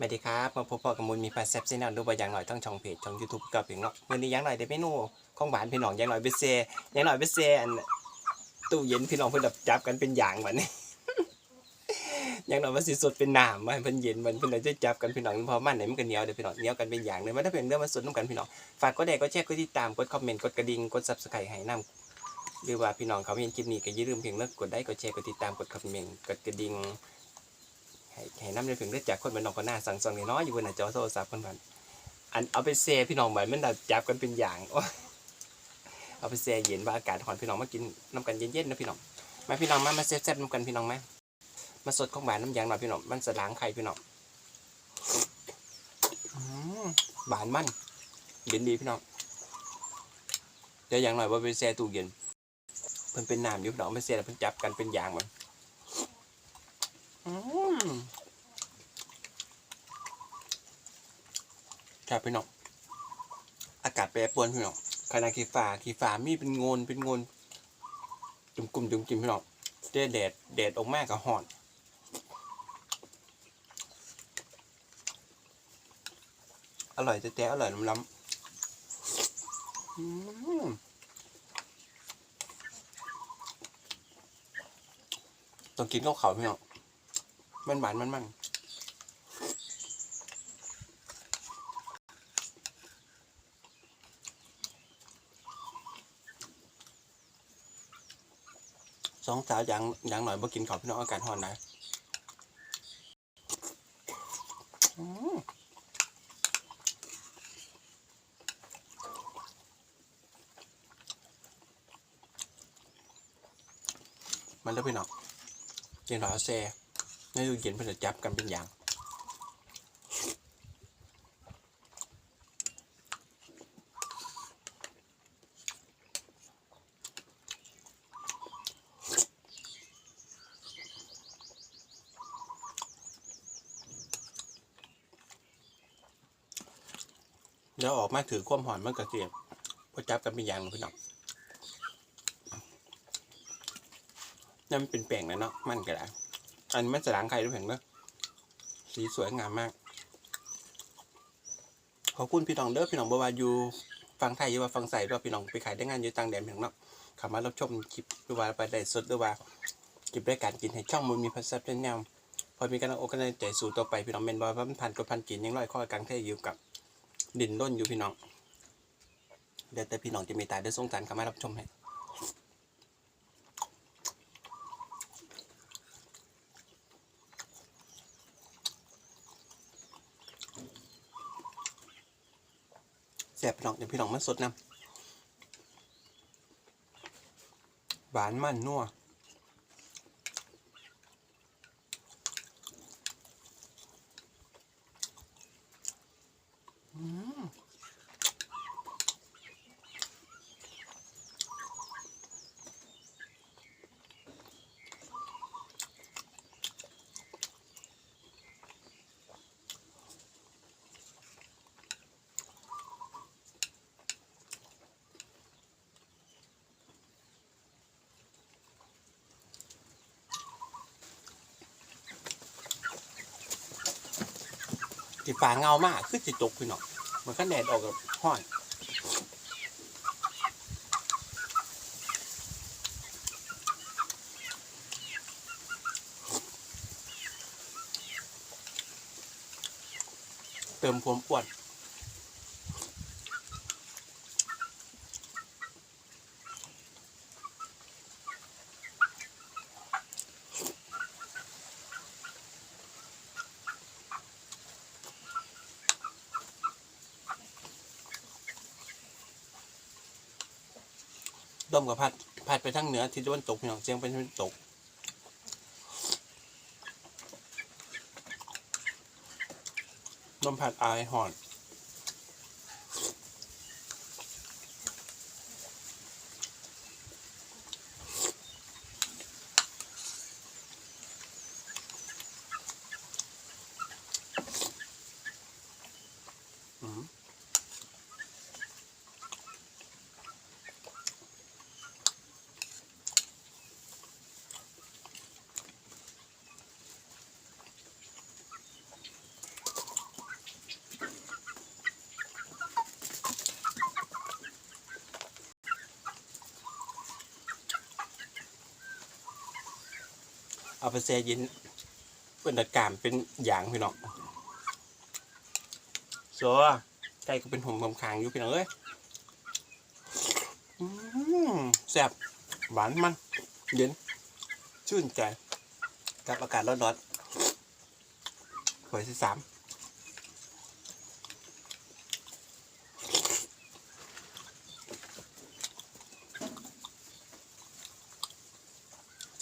สวัสดีครับมาพบกับมูลมีปลาแซ่บเส้นนดูบอย่างหน่อยทั้งช่องเพจช่องยูทูบกับเพียงเนาะวันนี้ย่างหน่อยได้เมนูของหวานพี่น้องย่างหน่อยเบเซ่ย่างหน่อยเบเซ่อันตู้เย็นพี่น้องเพิ่นดับจับกันเป็นอย่างวันนี้ย่างหน่อยว่าสิสดเป็นน้ำว่าให้เพิ่นเย็นมันเพิ่นเลยจะจับกันพี่น้องพราะมันไหนมันก็เหนียวเดี๋ยวพี่น้องเหนียวกันเป็นอย่างเลยมันถ้าเป็นเรื่องมาสดน้ำกันพี่น้องฝากกดไลค์กดแชร์กดติดตามกดคอมเมนต์กดกระดิ่งกดซับสไครต์ให้นํหรือว่าพี่น้องเขาเห็นคลิปนี้ก็อย่าลืมเพียงเลิกกดไลค์กดแชร์กดติดตามกดคอมเมนต์กดกระดิ่ง ให้ให้น้ำในเพียงได้จากคนเป็นน้องคนหน้าสั่งสอนน้อยอยู่บนหน้าจอโทรศัพท์คนพันอันเอาไปเซพี่น้องไว้มันดับจับกันเป็นอย่างเอาไปเซเย็นว่าอากาศร้อนพี่น้องมากินน้ำกันเย็นๆนะพี่น้องมาพี่น้องมามาแซ่บๆน้ำกันพี่น้องไหมมาสดของหวานน้ำยางหน่อยพี่น้องมันสล้างไข่พี่น้องอืมหวานมันเย็นดีพี่น้องเดี๋ยวอย่างหน่อยว่าไปแช่ตู้เย็นเพิ่นเป็นน้ำอยู่พี่น้องไปแช่แล้วเพิ่นจับกันเป็นอย่างมัน ครับพี่น้อง อากาศแปรปรวนพี่น้องขณะขี้ฟ้าขี้ฟ้ามีเป็นโงนเป็นโงนจุ่มกลุ่มจุ่มกิมพี่น้องเดดแดดแดดออกมากับห่อนอร่อยแต่แต่อร่อยล้ำล้ำต้องกินข้าวเขาพี่น้อง มันหวานมันมันสองสาวอย่างอย่างหน่อยบ่กินข้าวพี่น้องอากาศร้อนนะมันแล้วพี่น้องเย็นหรอแซ่ ในตู้เย็นเพื่อจับกันเป็นอย่างเดี๋ยวออกมาถือความหอนมันกระเสียบพอจับกันเป็นอย่างพี่น้องนั่นมันเป็นแป้งนะเนาะมันก็ได้ อันนี้มันจะล้างไข่ด้วยเห็นไหมสีสวยงามมาก ขอบคุณพี่น้องเด้อพี่น้องบาวาอยู่ฟังไทยอยู่ว่าฟังใส่ด้วยพี่น้องไปขายได้งานอยู่ต่างแดนเพียงเนาะขับมารับชมคลิปหรือว่าไปได้สดหรือว่าคลิปรายการกินให้ช่องมือมีภาษาเป็นแนวพอมีการโอกาสใจสู่ต่อไปพี่น้องเมนบอยพันพันกับพันกินยังร้อยข้อกลางเทยอยู่กับดินด้นอยู่พี่น้องเดี๋ยวแต่พี่น้องจะมีตาได้สงสารข้ามารับชมให้ ซ่บพี่น้องเดี๋ยวพี่น้องมาสดน้ำหวานมันนัว สีฟ้าเงามากคือสิตกพี่น้องมันก็แดดออกกับห้อนเติมความอ้วน ต้มกับผัดผัดไปทั้งเหนือทิศตะวันตกพี่น้องเจียงไปทิศตะวันตกต้มผัดอายหอน เอาไปแช่เย็นเป็นอากาศเป็นอย่างพี่น้องโซ่ไก่ก็เป็นหอมคำคางอยู่พี่น้องเอ้ยแซ่บหวานมัน เย็น ชื่นใจกับอากาศร้อนๆหวยที่สาม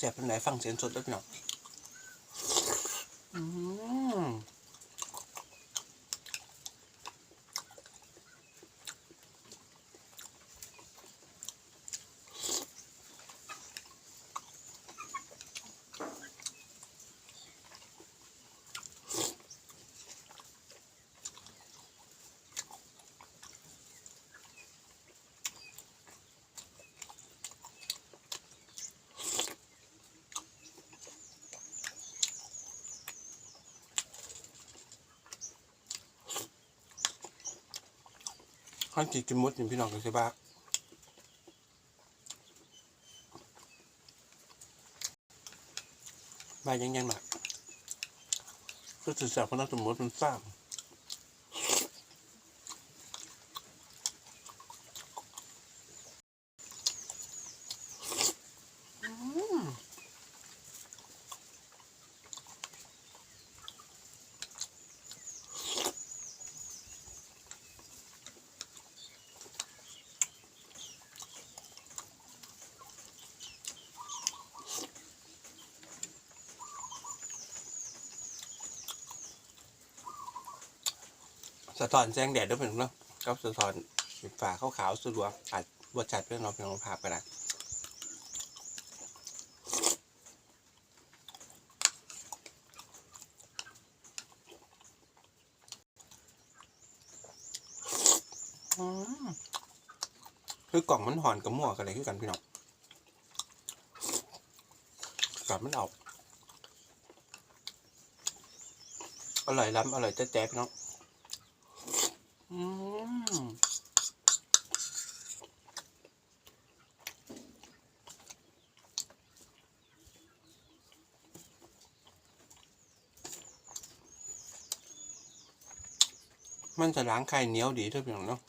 ซ่บเป็นไหนฟังเสียงสดด้วยพี่น้อง ข้าวจีกินมดอย่างพี่น้องกันใช่ปะมายังยังหนักก็สื่อสารพนักสมมติมันสร้างะท้อนแสงแดดด้วยเป็นเนาะก็สะท้อนฝาขาวๆสะดวกอาจบดจัดเพื่อนเราเพียงลองภาพก็ได้คือกล่องมันห่อนกับหมวกอะไรคือกันพี่น้องกลับมันออกอร่อยล้ำอร่อยแจ๊บๆพี่น้อง อืมมันจะล้างไข่เหนียวดีท่าเพียงเนาะ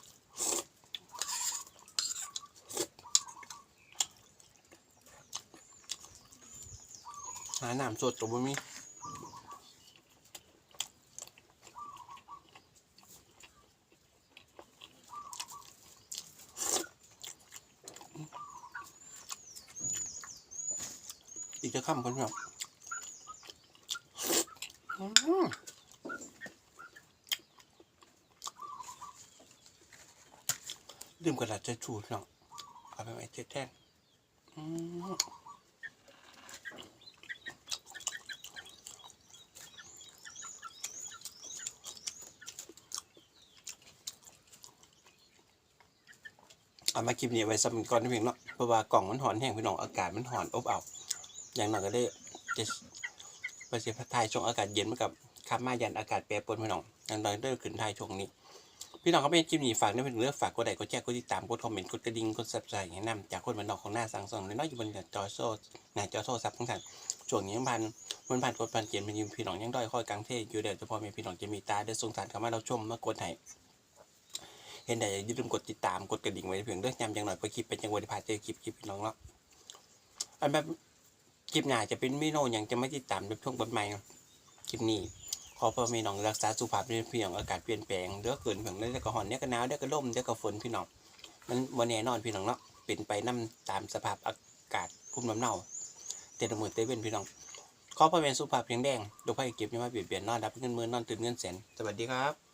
หาหน้ำสดตัวบ่มี อีกจะข้ามกันครับอืมดื่มกระดาษจะชูดเนาะเอาไปไว้เจ็ดแท่งเอามาคลิปนี้ไว้สำหรับก่อนนะเพียงเนาะเพราะว่ากล่องมันหอนแห้งพี่น้องอากาศมันหอนอบอ้าว อย่างหน่อยก็ได้จะไปเสียพัดไทยช่วงอากาศเย็นมากับขับมายันอากาศแปรปรวนพี่น้องอย่างหน่อยได้ขึ้นไทยช่วงนี้ พี่น้องก็เป็นคลิปนี้ฝากในเป็นเรื่องฝากกดไลค์กดแชร์กดติดตามกดคอมเมนต์กดกระดิ่งกดซับสไครต์ให้นำจากคนบ้านนอกของหน้าสังสองน้อยอยู่บนจอโซ่หน้าจอโทรศัพท์ทั้งท่านช่วงนี้ยังพันมันผ่านกดผ่านเกียนเป็นยิมพี่น้องยังด้อยคอยกลางเทศอยู่เดี๋ยวจะพอมีพี่น้องจะมีตาได้สงสารเข้ามาเราชมมากดให้เห็นแต่อย่าลืมกดติดตามกดกระดิ่งไว้เพียงเรื่องยำอย่างหน่อยเพื่อคลิปเป็นจังหวะที่ผ่านเจอคลิปคลิปพี่น้องเนาะอันแบบ คลิปหน้าจะเป็นเมนูอย่างจะไม่ติดตามในช่วงบนใหม่ครับคลิปนี้ขอพ่อมีน้องรักษาสุขภาพเป็นพี่น้องอากาศเปลี่ยนแปลงเดือเกินเพียงเดี๋ยวก็หอนเดี๋ยวก็หนาวเดี๋ยวก็ลมเดี๋ยวก็ฝนพี่น้องมันวันแน่นอนพี่น้องเนาะเป็นไปนํตามสภาพอากาศภูมิลำเนาเตละมือเตเป็นพี่น้องขอพ่อเป็นสุขภาพเพียงแดงดูไพ่เก็บยังมาเปลี่ยนเปลี่ยนนอนดับเงินมือนอนตื่นเงินแสนสวัสดีครับ